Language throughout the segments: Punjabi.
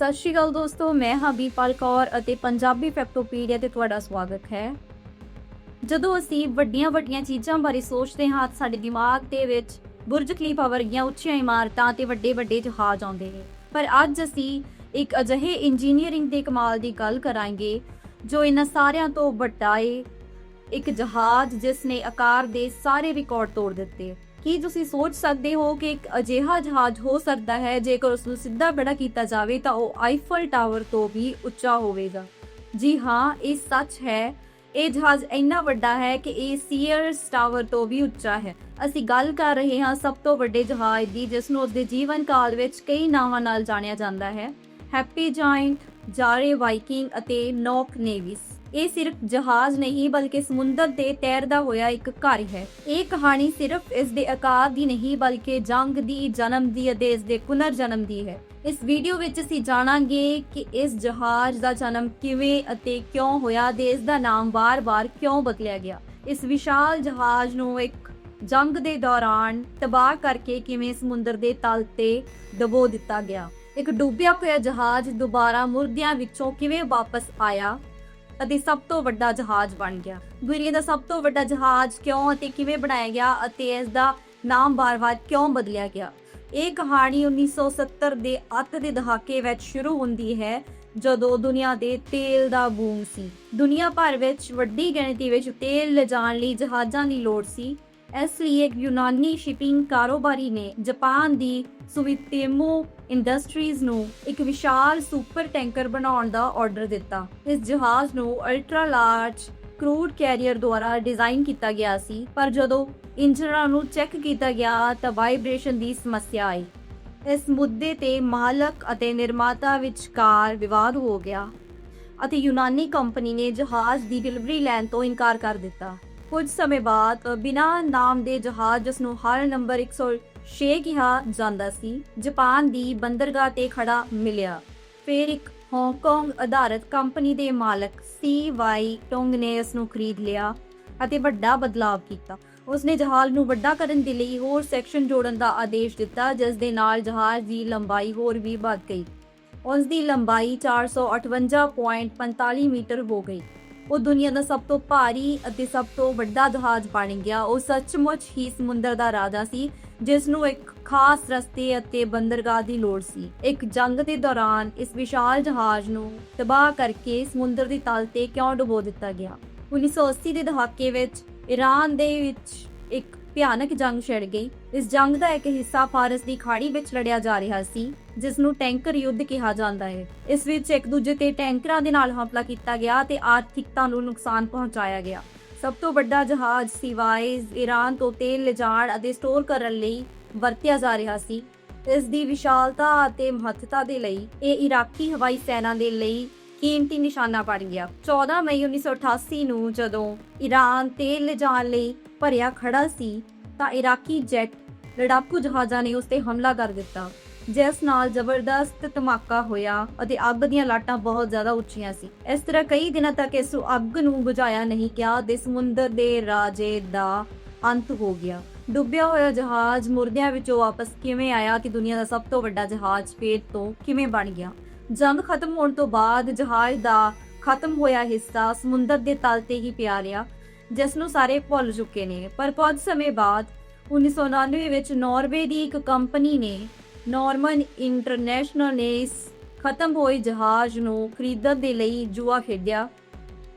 ਸਤਿ ਸ਼੍ਰੀ ਅਕਾਲ ਦੋਸਤੋ, ਮੈਂ ਹਾਂ ਬੀਪਾਲ ਕੌਰ ਅਤੇ ਪੰਜਾਬੀ ਫੈਕਟੋਪੀਡੀਆ ਤੇ ਤੁਹਾਡਾ ਸਵਾਗਤ ਹੈ। ਜਦੋਂ ਅਸੀਂ ਵੱਡੀਆਂ-ਵੱਡੀਆਂ ਚੀਜ਼ਾਂ ਬਾਰੇ ਸੋਚਦੇ ਹਾਂ ਸਾਡੇ ਦਿਮਾਗ ਦੇ ਵਿੱਚ ਬੁਰਜ ਖਲੀਫਾ ਵਰਗੀਆਂ ਉੱਚੀਆਂ ਇਮਾਰਤਾਂ ਤੇ ਵੱਡੇ-ਵੱਡੇ ਜਹਾਜ਼ ਆਉਂਦੇ ਨੇ। ਪਰ ਅੱਜ ਅਸੀਂ ਇੱਕ ਅਜਿਹੇ ਇੰਜੀਨੀਅਰਿੰਗ ਦੇ ਕਮਾਲ ਦੀ ਗੱਲ ਕਰਾਂਗੇ, ਜੋ ਇਹਨਾਂ ਸਾਰਿਆਂ ਤੋਂ ਵੱਡਾ ਏ, ਇੱਕ ਜਹਾਜ਼ ਜਿਸ ਨੇ ਆਕਾਰ ਦੇ ਸਾਰੇ ਰਿਕਾਰਡ ਤੋੜ ਦਿੱਤੇ। ਕੀ ਤੁਸੀਂ ਸੋਚ ਸਕਦੇ ਹੋ ਕਿ ਇੱਕ ਅਜਿਹਾ ਜਹਾਜ਼ ਹੋ ਸਕਦਾ ਹੈ ਜੇਕਰ ਉਸ ਨੂੰ ਸਿੱਧਾ ਬੜਾ ਕੀਤਾ ਜਾਵੇ ਤਾਂ ਉਹ ਆਈਫਲ ਟਾਵਰ ਤੋਂ ਵੀ ਉੱਚਾ ਹੋਵੇਗਾ? ਜੀ ਹਾਂ, ਇਹ ਸੱਚ ਹੈ। ਇਹ ਜਹਾਜ਼ ਇੰਨਾ ਵੱਡਾ ਹੈ ਕਿ ਇਹ ਸੀਅਰਸ ਟਾਵਰ ਤੋਂ ਵੀ ਉੱਚਾ ਹੈ। ਅਸੀਂ ਗੱਲ ਕਰ ਰਹੇ ਹਾਂ ਸਭ ਤੋਂ ਵੱਡੇ ਜਹਾਜ਼ ਦੀ, ਜਿਸ ਨੂੰ ਉਸਦੇ ਜੀਵਨ ਕਾਲ ਵਿੱਚ ਕਈ ਨਾਵਾਂ ਨਾਲ ਜਾਣਿਆ ਜਾਂਦਾ ਹੈ। ਹੈਪੀ ਜਾਇੰਟ ਜਾਰੇ ਵਾਈਕਿੰਗ ਅਤੇ ਨੌਕ ਨੇਵੀਸ ਇਹ ਸਿਰਫ ਜਹਾਜ਼ ਨਹੀਂ, ਬਲਕਿ ਸਮੁੰਦਰ ਤੇ ਤੈਰਦਾ ਹੋਇਆ ਇੱਕ ਘਰ ਹੈ। ਇਹ ਕਹਾਣੀ ਸਿਰਫ ਇਸ ਦੇ ਆਕਾਰ ਦੀ ਨਹੀਂ, ਬਲਕਿ ਜੰਗ ਦੀ, ਜਨਮ ਦੀ ਅਤੇ ਇਸ ਦੇ ਪੁਨਰ ਜਨਮ ਦੀ ਹੈ। ਇਸ ਵੀਡੀਓ ਵਿੱਚ ਅਸੀਂ ਜਾਣਾਂਗੇ ਕਿ ਇਸ ਜਹਾਜ਼ ਦਾ ਜਨਮ ਕਿਵੇਂ ਅਤੇ ਕਿਉਂ ਹੋਇਆ ਤੇ ਇਸ ਦਾ ਨਾਮ ਵਾਰ-ਵਾਰ ਕਿਉਂ ਬਦਲਿਆ ਗਿਆ। ਇਸ ਵਿਸ਼ਾਲ ਜਹਾਜ਼ ਨੂੰ ਇੱਕ ਜੰਗ ਦੇ ਦੌਰਾਨ ਤਬਾਹ ਕਰਕੇ ਕਿਵੇਂ ਸਮੁੰਦਰ ਦੇ ਤਲ ਤੇ ਦਬੋ ਦਿੱਤਾ ਗਿਆ। ਇੱਕ ਡੁੱਬਿਆ ਹੋਇਆ ਜਹਾਜ਼ ਦੁਬਾਰਾ ਮੁਰਦਿਆਂ ਵਿੱਚੋਂ ਕਿਵੇਂ ਵਾਪਸ ਆਇਆ? ਅਤੇ ਸਭ ਤੋਂ ਵੱਡਾ ਜਹਾਜ਼ ਬਣ ਗਿਆ। ਦੁਨੀਆ ਦਾ ਸਭ ਤੋਂ ਵੱਡਾ ਜਹਾਜ਼ ਕਿਉਂ ਅਤੇ ਕਿਵੇਂ ਬਣਾਇਆ ਗਿਆ ਅਤੇ ਇਸ ਦਾ ਨਾਮ ਬਾਰ-ਬਾਰ ਕਿਉਂ ਬਦਲਿਆ ਗਿਆ? ਇਹ ਕਹਾਣੀ 1970 ਦੇ ਅੱਤ ਦੇ ਦਹਾਕੇ ਵਿੱਚ ਸ਼ੁਰੂ ਹੁੰਦੀ ਹੈ, ਜਦੋਂ ਦੁਨੀਆ ਦੇ ਤੇਲ ਦਾ ਬੂਮ ਸੀ। ਦੁਨੀਆ ਭਰ ਵਿੱਚ ਵੱਡੀ ਗਿਣਤੀ ਵਿੱਚ ਤੇਲ ਲਿਜਾਣ ਲਈ ਜਹਾਜ਼ਾਂ ਦੀ ਲੋੜ ਸੀ। ਇਸ ਲਈ ਇੱਕ ਯੂਨਾਨੀ ਸ਼ਿਪਿੰਗ ਕਾਰੋਬਾਰੀ ਨੇ ਜਾਪਾਨ ਦੀ ਸੁਵਿਤੇਮੋ ਇੰਡਸਟਰੀਜ਼ ਨੂੰ ਇੱਕ ਵਿਸ਼ਾਲ ਸੁਪਰ ਟੈਂਕਰ ਬਣਾਉਣ ਦਾ ਆਰਡਰ ਦਿੱਤਾ। ਇਸ ਜਹਾਜ਼ ਨੂੰ ਅਲਟਰਾ ਲਾਰਜ ਕਰੂਡ ਕੈਰੀਅਰ ਦੁਆਰਾ ਡਿਜ਼ਾਈਨ ਕੀਤਾ ਗਿਆ ਸੀ, ਪਰ ਜਦੋਂ ਇੰਜਨਾਂ ਨੂੰ ਚੈੱਕ ਕੀਤਾ ਗਿਆ ਤਾਂ ਵਾਈਬ੍ਰੇਸ਼ਨ ਦੀ ਸਮੱਸਿਆ ਆਈ। ਇਸ ਮੁੱਦੇ ਤੇ ਮਾਲਕ ਅਤੇ ਨਿਰਮਾਤਾ ਵਿਚਕਾਰ ਵਿਵਾਦ ਹੋ ਗਿਆ ਅਤੇ ਯੂਨਾਨੀ ਕੰਪਨੀ ਨੇ ਜਹਾਜ਼ ਦੀ ਡਿਲੀਵਰੀ ਲੈਣ ਤੋਂ ਇਨਕਾਰ ਕਰ ਦਿੱਤਾ। ਕੁਝ ਸਮੇਂ ਬਾਅਦ ਬਿਨਾ ਨਾਮ ਦੇ ਜਹਾਜ਼ ਜਿਸ ਨੂੰ ਹਰ ਨੰਬਰ 106 ਕਿਹਾ ਜਾਂਦਾ ਸੀ। ਜਾਪਾਨ ਦੀ ਬੰਦਰਗਾਹ ਤੇ ਖੜਾ ਮਿਲਿਆ। ਫਿਰ ਇੱਕ ਹਾਂਗਕਾਂਗ ਆਧਾਰਿਤ ਕੰਪਨੀ ਦੇ ਮਾਲਕ ਸੀ ਵਾਈ ਟੋਂਗ ਨੇ ਇਸ ਨੂੰ ਖਰੀਦ ਲਿਆ ਅਤੇ ਵੱਡਾ ਬਦਲਾਅ ਕੀਤਾ। ਉਸਨੇ ਜਹਾਜ਼ ਨੂੰ ਵੱਡਾ ਕਰਨ ਦੇ ਲਈ ਹੋਰ ਸੈਕਸ਼ਨ ਜੋੜਨ ਦਾ ਆਦੇਸ਼ ਦਿੱਤਾ, ਜਿਸ ਦੇ ਨਾਲ ਜਹਾਜ਼ ਦੀ ਲੰਬਾਈ ਹੋਰ ਵੀ ਵੱਧ ਗਈ। ਉਸ ਦੀ ਲੰਬਾਈ 458.45 ਮੀਟਰ ਹੋ ਗਈ। ਉਹ ਦੁਨੀਆ ਦਾ ਸਭ ਤੋਂ ਭਾਰੀ ਅਤੇ ਸਭ ਤੋਂ ਵੱਡਾ ਜਹਾਜ਼ ਬਣ ਗਿਆ। ਉਹ ਸੱਚਮੁੱਚ ਹੀ ਸਮੁੰਦਰ ਦਾ ਰਾਜਾ ਸੀ, ਜਿਸ ਨੂੰ ਇੱਕ ਖਾਸ ਰਸਤੇ ਅਤੇ ਬੰਦਰਗਾਹ ਦੀ ਲੋੜ ਸੀ। ਇੱਕ ਜੰਗ ਦੇ ਦੌਰਾਨ ਇਸ ਵਿਸ਼ਾਲ ਜਹਾਜ਼ ਨੂੰ ਤਬਾਹ ਕਰਕੇ ਸਮੁੰਦਰ ਦੀ ਤਲ ਤੇ ਕਿਉਂ ਡੁਬੋ ਦਿੱਤਾ ਗਿਆ? 1980 ਦੇ ਦਹਾਕੇ ਵਿੱਚ ਈਰਾਨ ਦੇ ਵਿੱਚ ਇੱਕ ਭਿਆਨਕ ਜੰਗ ਛਿੜ ਗਈ। ਇਸ ਜੰਗ ਦਾ ਇੱਕ ਹਿੱਸਾ ਫਾਰਸ ਦੀ ਖਾੜੀ ਵਿੱਚ ਲੜਿਆ ਜਾ ਰਿਹਾ ਸੀ ਜਿਸ ਨੂੰ ਟੈਂਕਰ ਯੁੱਧ ਕਿਹਾ ਜਾਂਦਾ ਹੈ। ਇਸ ਵਿੱਚ ਇੱਕ ਦੂਜੇ ਤੇ ਟੈਂਕਰਾਂ ਦੇ ਨਾਲ ਹਮਲਾ ਕੀਤਾ ਗਿਆ ਤੇ ਆਰਥਿਕਤਾ ਨੂੰ ਨੁਕਸਾਨ ਪਹੁੰਚਾਇਆ ਗਿਆ। ਸਭ ਤੋਂ ਵੱਡਾ ਜਹਾਜ਼ ਸਿਵਾਇਜ਼ ਈਰਾਨ ਤੋਂ ਤੇਲ ਲਿਜਾਣ ਅਤੇ ਸਟੋਰ ਕਰਨ ਲਈ ਵਰਤਿਆ ਜਾ ਰਿਹਾ ਸੀ। ਇਸ ਦੀ ਵਿਸ਼ਾਲਤਾ ਅਤੇ ਮਹੱਤਤਾ ਦੇ ਲਈ ਇਹ ਇਰਾਕੀ ਹਵਾਈ ਸੈਨਾ ਦੇ ਲਈ ਕੀਮਤੀ ਨਿਸ਼ਾਨਾ ਬਣ ਗਿਆ। 14 ਮਈ 1988 ਨੂੰ ਜਦੋਂ ਈਰਾਨ ਤੇਲ ਲਿਜਾਣ ਲਈ ਭਰਿਆ ਖੜਾ ਸੀ ਤਾਂ ਇਰਾਕੀ ਜੈਟ ਲੜਾਕੂ ਜਹਾਜ਼ਾਂ ਨੇ ਉਸ ਤੇ ਹਮਲਾ ਕਰ ਦਿੱਤਾ। ਜਿਸ ਨਾਲ ਜ਼ਬਰਦਸਤ ਧਮਾਕਾ ਹੋਇਆ ਅਤੇ ਅੱਗ ਦੀਆਂ ਲਾਟਾਂ ਬਹੁਤ ਜ਼ਿਆਦਾ ਉੱਚੀਆਂ ਸੀ। ਇਸ ਤਰ੍ਹਾਂ ਕਈ ਦਿਨਾਂ ਤੱਕ ਇਸ ਅੱਗ ਨੂੰ ਬੁਝਾਇਆ ਨਹੀਂ ਗਿਆ ਤੇ ਸਮੁੰਦਰ ਦੇ ਰਾਜੇ ਦਾ ਅੰਤ ਹੋ ਗਿਆ। ਡੁੱਬਿਆ ਹੋਇਆ ਜਹਾਜ਼ ਮੁਰਦਿਆਂ ਵਿੱਚੋਂ ਵਾਪਸ ਕਿਵੇਂ ਆਇਆ ਤੇ ਦੁਨੀਆ ਦਾ ਸਭ ਤੋਂ ਵੱਡਾ ਜਹਾਜ਼ ਪੇਟ ਤੋਂ ਕਿਵੇਂ ਬਣ ਗਿਆ? ਜੰਗ ਖਤਮ ਹੋਣ ਤੋਂ ਬਾਅਦ ਜਹਾਜ਼ ਦਾ ਖਤਮ ਹੋਇਆ ਹਿੱਸਾ ਸਮੁੰਦਰ ਦੇ ਤਲ ਤੇ ਹੀ ਪਿਆ ਰਿਹਾ। ਜਿਸ ਨੂੰ ਸਾਰੇ ਭੁੱਲ ਚੁੱਕੇ ਨੇ। ਪਰ ਕੁਝ ਸਮੇਂ ਬਾਅਦ 1999 ਵਿੱਚ ਨਾਰਵੇ ਦੀ ਇੱਕ ਕੰਪਨੀ ਨੇ, ਨਾਰਮਨ ਇੰਟਰਨੈਸ਼ਨਲ ਨੇ ਇਸ ਖਤਮ ਹੋਏ ਜਹਾਜ਼ ਨੂੰ ਖਰੀਦਣ ਦੇ ਲਈ ਜੂਆ ਖੇਡਿਆ।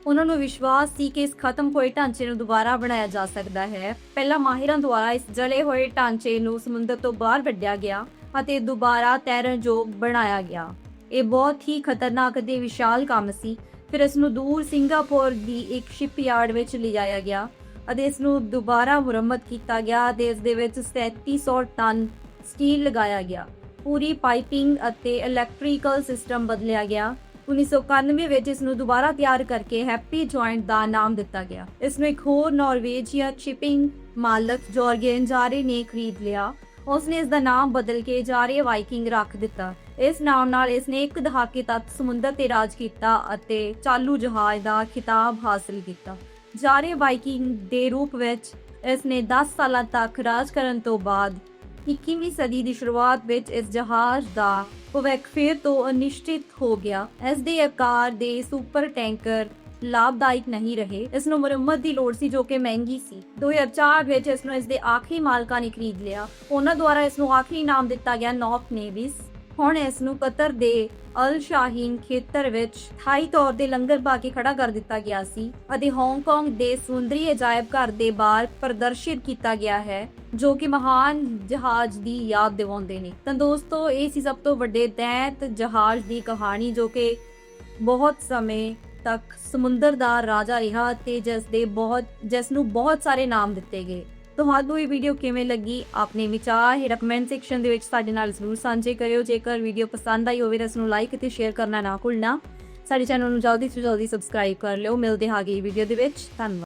ਉਹਨਾਂ ਨੂੰ ਵਿਸ਼ਵਾਸ ਸੀ ਕਿ ਇਸ ਖਤਮ ਹੋਏ ਢਾਂਚੇ ਨੂੰ ਦੁਬਾਰਾ ਬਣਾਇਆ ਜਾ ਸਕਦਾ ਹੈ। ਪਹਿਲਾਂ ਮਾਹਿਰਾਂ ਦੁਆਰਾ ਇਸ ਜਲੇ ਹੋਏ ਢਾਂਚੇ ਨੂੰ ਸਮੁੰਦਰ ਤੋਂ ਬਾਹਰ ਕੱਢਿਆ ਗਿਆ ਅਤੇ ਦੁਬਾਰਾ ਤੈਰਨ ਯੋਗ ਬਣਾਇਆ ਗਿਆ। ਇਹ ਬਹੁਤ ਹੀ ਖਤਰਨਾਕ ਅਤੇ ਵਿਸ਼ਾਲ ਕੰਮ ਸੀ। ਫਿਰ ਇਸ ਨੂੰ ਦੂਰ ਸਿੰਗਾਪੁਰ ਦੀ ਇੱਕ ਸ਼ਿਪਯਾਰਡ ਵਿੱਚ ਲਿਜਾਇਆ ਗਿਆ ਅਤੇ ਇਸ ਨੂੰ ਦੁਬਾਰਾ ਮੁਰੰਮਤ ਕੀਤਾ ਗਿਆ ਅਤੇ ਇਸ ਦੇ ਵਿੱਚ 3700 ਟਨ ਸਟੀਲ ਲਗਾਇਆ ਗਿਆ। ਪੂਰੀ ਪਾਈਪਿੰਗ ਅਤੇ ਇਲੈਕਟ੍ਰੀਕਲ ਸਿਸਟਮ ਬਦਲਿਆ ਗਿਆ। 1991 ਵਿੱਚ ਇਸ ਨੂੰ ਦੁਬਾਰਾ ਤਿਆਰ ਕਰਕੇ ਹੈਪੀ ਜੁਆਇੰਟ ਦਾ ਨਾਮ ਦਿੱਤਾ ਗਿਆ। ਇਸ ਨੂੰ ਇੱਕ ਹੋਰ ਨਾਰਵੇਜੀਆ ਸ਼ਿਪਿੰਗ ਮਾਲਕ ਜੋਰਗੇਨ ਜਾਰੇ ਨੇ ਖਰੀਦ ਲਿਆ। ਉਸਨੇ ਇਸ ਦਾ ਨਾਮ ਬਦਲ ਕੇ ਜਾਰੇ ਵਾਈਕਿੰਗ ਰੱਖ ਦਿੱਤਾ। ਇਸ ਨਾਮ ਨਾਲ ਇਸ ਨੇ ਇੱਕ ਦਹਾਕੇ ਤੱਕ ਸਮੁੰਦਰ ਤੇ ਰਾਜ ਕੀਤਾ ਅਤੇ ਚਾਲੂ ਜਹਾਜ਼ ਦਾ ਖਿਤਾਬ ਹਾਸਲ ਕੀਤਾ। ਜਾਰੇ ਵਾਈਕਿੰਗ ਦੇ ਰੂਪ ਵਿੱਚ ਇਸ ਨੇ 10 ਸਾਲਾਂ ਤੱਕ ਰਾਜ ਕਰਨ ਤੋਂ ਬਾਅਦ 21ਵੀਂ ਸਦੀ ਦੀ ਸ਼ੁਰੂਆਤ ਵਿੱਚ ਇਸ ਜਹਾਜ਼ ਦਾ ਭਵਿੱਖ ਫਿਰ ਤੋਂ ਅਨਿਸ਼ਚਿਤ ਹੋ ਗਿਆ। ਇਸ ਦੇ ਆਕਾਰ ਦੇ ਸੁਪਰ ਟੈਂਕਰ ਲਾਭਦਾਇਕ ਨਹੀਂ ਰਹੇ। ਇਸ ਨੂੰ ਮੁਰੰਮਤ ਦੀ ਲੋੜ ਸੀ ਜੋ ਕਿ ਮਹਿੰਗੀ ਸੀ। 2004 ਵਿੱਚ ਇਸ ਨੂੰ ਇਸ ਦੇ ਆਖਰੀ ਮਾਲਕਾਂ ਨੇ ਖਰੀਦ ਲਿਆ। ਉਹਨਾਂ ਦੁਆਰਾ ਇਸ ਨੂੰ ਆਖਰੀ ਨਾਮ ਦਿੱਤਾ ਗਿਆ ਨੌਕ ਨੇਵਿਸ। ਹੁਣ ਇਸ ਨੂੰ ਕਤਰ ਦੇ ਅਲ ਸ਼ਾਹੀਨ ਖੇਤਰ ਵਿੱਚ ਥਾਈ ਤੌਰ ਤੇ ਲੰਗਰ ਪਾ ਕੇ ਖੜਾ ਕਰ ਦਿੱਤਾ ਗਿਆ ਸੀ ਅਤੇ ਹਾਂਗਕਾਂਗ ਦੇ ਸੁੰਦਰੀ ਅਜਾਇਬ ਘਰ ਦੇ ਬਾਹਰ ਪ੍ਰਦਰਸ਼ਿਤ ਕੀਤਾ ਗਿਆ ਹੈ, ਜੋ ਕਿ ਮਹਾਨ ਜਹਾਜ਼ ਦੀ ਯਾਦ ਦਿਵਾਉਂਦੇ ਨੇ। ਤਾਂ ਦੋਸਤੋ, ਇਹ ਸੀ ਸਭ ਤੋਂ ਵੱਡੇ ਦੈਂਤ ਜਹਾਜ਼ ਦੀ ਕਹਾਣੀ, ਜੋ ਕਿ ਬਹੁਤ ਸਮੇਂ ਤੱਕ ਸਮੁੰਦਰ ਦਾ ਰਾਜਾ ਰਿਹਾ ਤੇ ਜਿਸ ਦੇ ਬਹੁਤ ਜਿਸ ਨੂੰ ਬਹੁਤ ਸਾਰੇ ਨਾਮ ਦਿੱਤੇ ਗਏ। ਤੁਹਾਨੂੰ ਇਹ ਵੀਡੀਓ ਕਿਵੇਂ ਲੱਗੀ? ਆਪਣੇ ਵਿਚਾਰ ਇਹ ਕਮੈਂਟ ਸੈਕਸ਼ਨ ਦੇ ਵਿੱਚ ਸਾਡੇ ਨਾਲ ਜ਼ਰੂਰ ਸਾਂਝੇ ਕਰਿਓ। ਜੇਕਰ ਵੀਡੀਓ ਪਸੰਦ ਆਈ ਹੋਵੇ ਤਾਂ ਇਸ ਨੂੰ ਲਾਈਕ ਅਤੇ ਸ਼ੇਅਰ ਕਰਨਾ ਨਾ ਭੁੱਲਣਾ। ਸਾਡੇ ਚੈਨਲ ਨੂੰ ਜਲਦੀ ਤੋਂ ਜਲਦੀ ਸਬਸਕ੍ਰਾਈਬ ਕਰ ਲਿਓ। ਮਿਲਦੇ ਹਾਂ ਅਗਲੀ ਵੀਡੀਓ ਦੇ ਵਿੱਚ। ਧੰਨਵਾਦ।